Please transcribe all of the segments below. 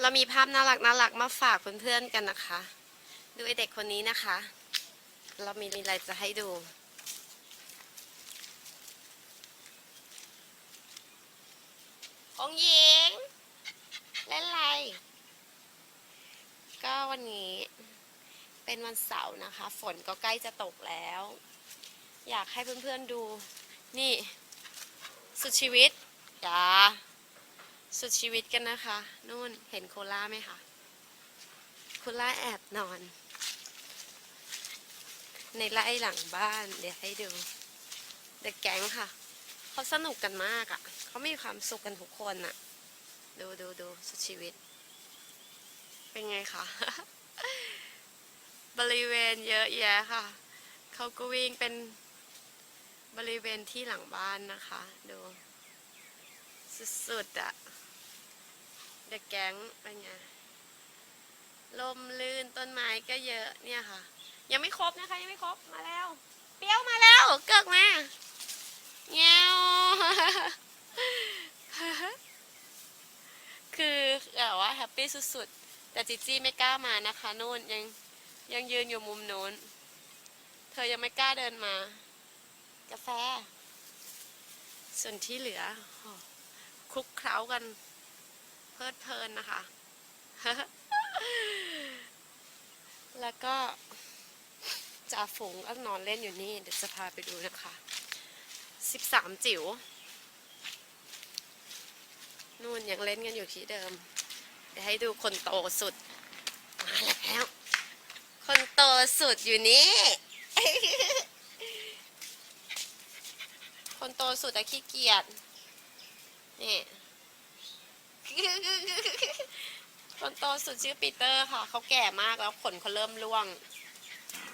เรามีภาพน่ารักน่ารักมาฝากเพื่อนๆกันนะคะ ดูไอเด็กคนนี้นะคะ เรามีอะไรจะให้ดู องหญิงเล่นอะไร ก็วันนี้เป็นวันเสาร์นะคะ ฝนก็ใกล้จะตกแล้ว อยากให้เพื่อนๆดู นี่ สุดชีวิตจ้า สุดชีวิตกันนะคะ นู่นเห็นโคล่าไหมคะ โคล่าแอบนอน ในไร่หลังบ้าน เดี๋ยวให้ดู เด็กแก๊งค่ะ เขาสนุกกันมากอะ่ะ เขามีความสุขกันทุกคนอะ่ะ ดูดูดูสุดชีวิต เป็นไงคะ บริเวณเยอะแยะค่ะ เขาก็วิ่งเป็นบริเวณที่หลังบ้านนะคะ ดู สุดๆอะ เด็กแก๊งเป็นไงลมลื่นต้นไม้ก็เยอะเนี่ยค่ะ ยังไม่ครบนะคะ ยังไม่ครบมาแล้ว เปรี้ยวมาแล้ว เกิกมาเงี้ยวคือแบบว่าแฮปปี้สุดๆ แต่จิจี้ไม่กล้ามานะคะนู่นยังยังยืนอยู่มุมโน้น เธอยังไม่กล้าเดินมา กาแฟ ส่วนที่เหลือคลุกเคล้ากัน เพลิดเพลินนะคะ แล้วก็จ่าฝูงก็นอนเล่นอยู่นี่ เดี๋ยวจะพาไปดูนะคะสิบสามจิ๋วนู่นยังเล่นกันอยู่ที่เดิม เดี๋ยวให้ดูคนโตสุด มาแล้ว คนโตสุดอยู่นี่ คนโตสุดอะขี้เกียจนี่ คนโตสุดชื่อปีเตอร์ค่ะ เขาแก่มากแล้วขนเขาเริ่มร่วง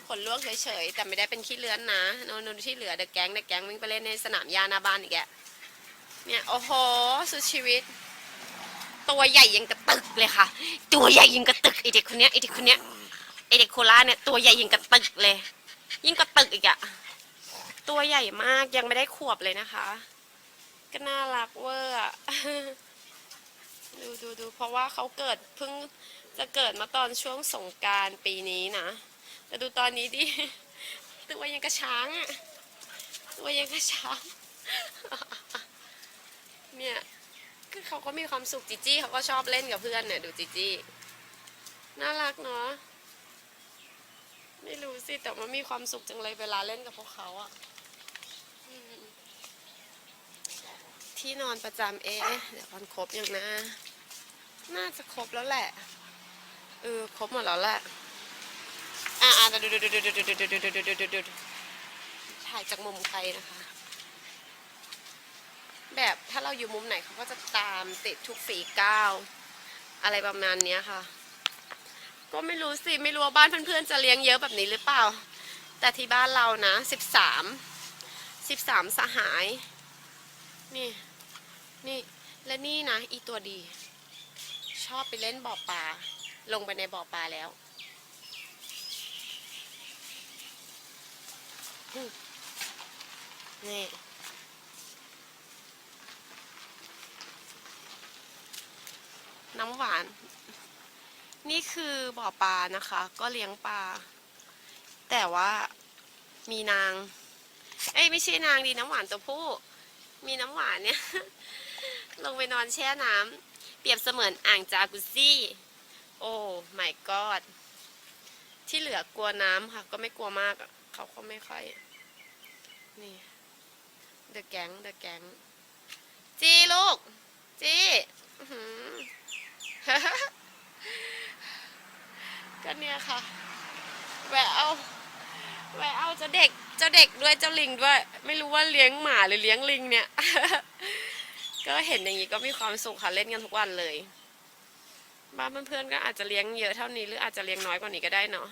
ขนร่วงเฉยๆ แต่ไม่ได้เป็นขี้เลื้อนนะโนนที่เหลือเดอะแก๊งเดอะแก๊งวิ่งไปเล่นในสนามหญ้าหน้าบ้านอีกแกเนี่ย โอ้โห สุดชีวิต ตัวใหญ่ยังกระตึกเลยค่ะ ตัวใหญ่ยังกระตึกไอเด็กคนเนี้ยไอเด็กคนเนี้ยไอเด็กโคราชเนี่ยตัวใหญ่ยังกระตึกเลย ยิ่งกระตึกอีกอะตัวใหญ่มากยังไม่ได้ขวบเลยนะคะ ก็น่ารักเวอร์อะ ดูดูดูเพราะว่าเขาเกิดเพิ่งจะเกิดมาตอนช่วงสงการปีนี้นะ แต่ดูตอนนี้ดิ ตัวยังกระช้างอะตัวยังกระช้าง เนี่ยคือเขาก็มีความสุขจิจี้เขาก็ชอบเล่นกับเพื่อนเนี่ยดูจิจี้น่ารักเนาะไม่รู้สิแต่ว่ามีความสุขจังเลยเวลาเล่นกับพวกเขาอะอืม ที่นอนประจำเอ๊ะเดี๋ยวมันครบยังนะ น่าจะครบแล้วแหละ เออครบหมดแล้วแหละอะอ่ดูดูดูดูดูดูดูดูดูดูดูดูดูถ่ายจากมุมใครนะคะ แบบถ้าเราอยู่มุมไหนเขาก็จะตามติดทุกฝีก้าวอะไรประมาณเนี้ยค่ะ ก็ไม่รู้สิ ไม่รู้ว่าบ้านเพื่อนๆจะเลี้ยงเยอะแบบนี้หรือเปล่า แต่ที่บ้านเรานะสิบสามสิบสามสหาย นี่ นี่และนี่นะอีตัวดี ชอบไปเล่นบ่อปลาลงไปในบ่อปลาแล้วนี่น้ำหวาน นี่คือบ่อปลานะคะ ก็เลี้ยงปลา แต่ว่ามีนาง เอ้ยไม่ใช่นางดีน้ำหวานตัวผู้ มีน้ำหวานเนี่ย ลงไปนอนแช่น้ำเปรียบเสมือนอ่างจากุซี่ โอ้ my god ที่เหลือกลัวน้ำค่ะ ก็ไม่กลัวมาก เขาก็ไม่ค่อย นี่เดอะแก๊งเดอะแก๊งจีลูก จีก็เนี่ยค่ะ แวะเอาแวะเอาเจ้าเด็กเจ้าเด็กด้วยเจ้าลิงด้วย ไม่รู้ว่าเลี้ยงหมาหรือเลี้ยงลิงเนี่ย ก็เห็นอย่างนี้ก็มีความสุขค่ะเล่นกันทุกวันเลยบ้านเพื่อนๆก็อาจจะเลี้ยงเยอะเท่านี้หรืออาจจะเลี้ยงน้อยกว่านี้ก็ได้เนาะ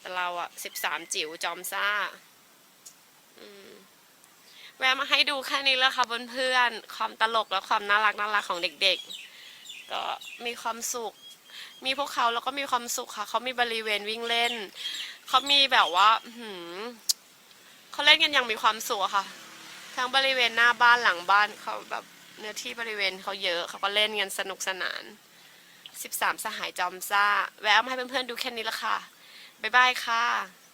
แต่เราอะสิบสามจิ๋วจอมซ่าแวะมาให้ดูแค่นี้แล้วค่ะเพื่อนๆความตลกและความน่ารักน่ารักของเด็กๆ ก็มีความสุข มีพวกเขาแล้วก็มีความสุขค่ะ เขามีบริเวณวิ่งเล่น เขามีแบบว่าเขาเล่นกันอย่างมีความสุขค่ะ ทั้งบริเวณหน้าบ้านหลังบ้านเขาแบบเนื้อที่บริเวณเขาเยอะเขาก็เล่นกันสนุกสนาน 13 สหายจอมซ่า แวะมาให้เพื่อนๆดูแค่นี้ละค่ะ บ๊ายบายค่ะ